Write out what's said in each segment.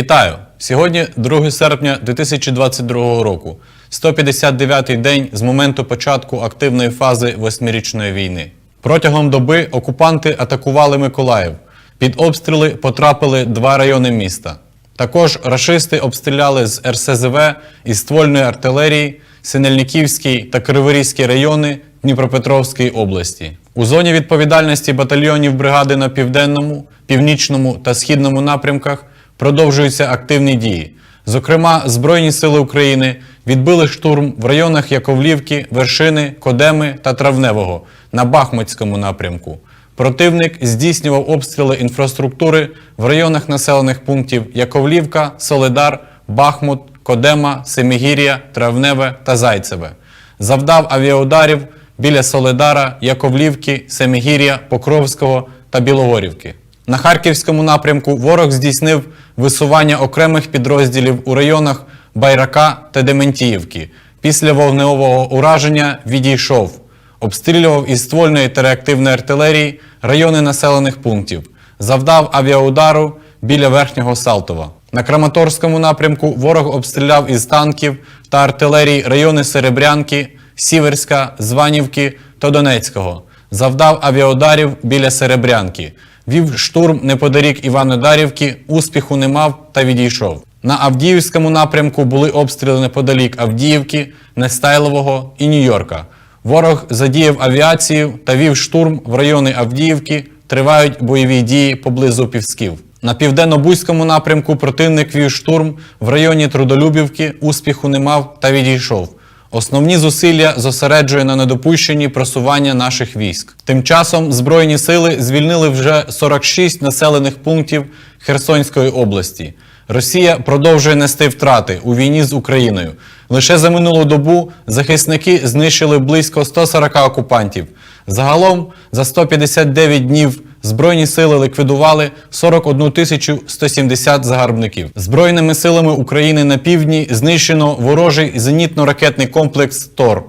Вітаю! Сьогодні 2 серпня 2022 року, 159-й день з моменту початку активної фази восьмирічної війни. Протягом доби окупанти атакували Миколаїв. Під обстріли потрапили два райони міста. Також рашисти обстріляли з РСЗВ і ствольної артилерії Синельниківський та Криворізький райони Дніпропетровської області. У зоні відповідальності батальйонів бригади на південному, північному та східному напрямках продовжуються активні дії. Зокрема, Збройні сили України відбили штурм в районах Яковлівки, Вершини, Кодеми та Травневого на Бахмутському напрямку. Противник здійснював обстріли інфраструктури в районах населених пунктів Яковлівка, Соледар, Бахмут, Кодема, Семигір'я, Травневе та Зайцеве. Завдав авіаударів біля Соледара, Яковлівки, Семигір'я, Покровського та Білогорівки. На Харківському напрямку ворог здійснив висування окремих підрозділів у районах Байрака та Дементіївки. Після вогневого ураження відійшов обстрілював із ствольної та реактивної артилерії райони населених пунктів, завдав авіаудару біля Верхнього Салтова. На Краматорському напрямку ворог обстріляв із танків та артилерії райони Серебрянки, Сіверська, Званівки та Донецького, завдав авіаударів біля Серебрянки, вів штурм неподалік Іванодарівки, успіху не мав та відійшов. На Авдіївському напрямку були обстріли неподалік Авдіївки, Нестайлового і Нью-Йорка. Ворог задіяв авіацію та вів штурм в райони Авдіївки. Тривають бойові дії поблизу Півсків. На південно-бузькому напрямку противник вів штурм в районі Трудолюбівки, успіху не мав та відійшов. Основні зусилля зосереджує на недопущенні просування наших військ. Тим часом Збройні сили звільнили вже 46 населених пунктів Херсонської області. Росія продовжує нести втрати у війні з Україною. Лише за минулу добу захисники знищили близько 140 окупантів. Загалом за 159 днів Збройні сили ліквідували 41 тисячу 170 загарбників. Збройними силами України на півдні знищено ворожий зенітно-ракетний комплекс ТОР.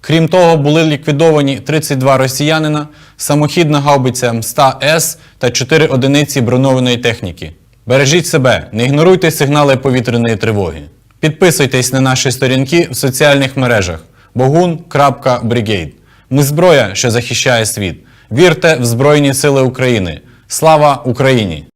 Крім того, були ліквідовані 32 росіянина, самохідна гаубиця МСТА-С та 4 одиниці броньованої техніки. Бережіть себе, не ігноруйте сигнали повітряної тривоги. Підписуйтесь на наші сторінки в соціальних мережах bogun.brigade. Ми зброя, що захищає світ. Вірте в Збройні Сили України. Слава Україні!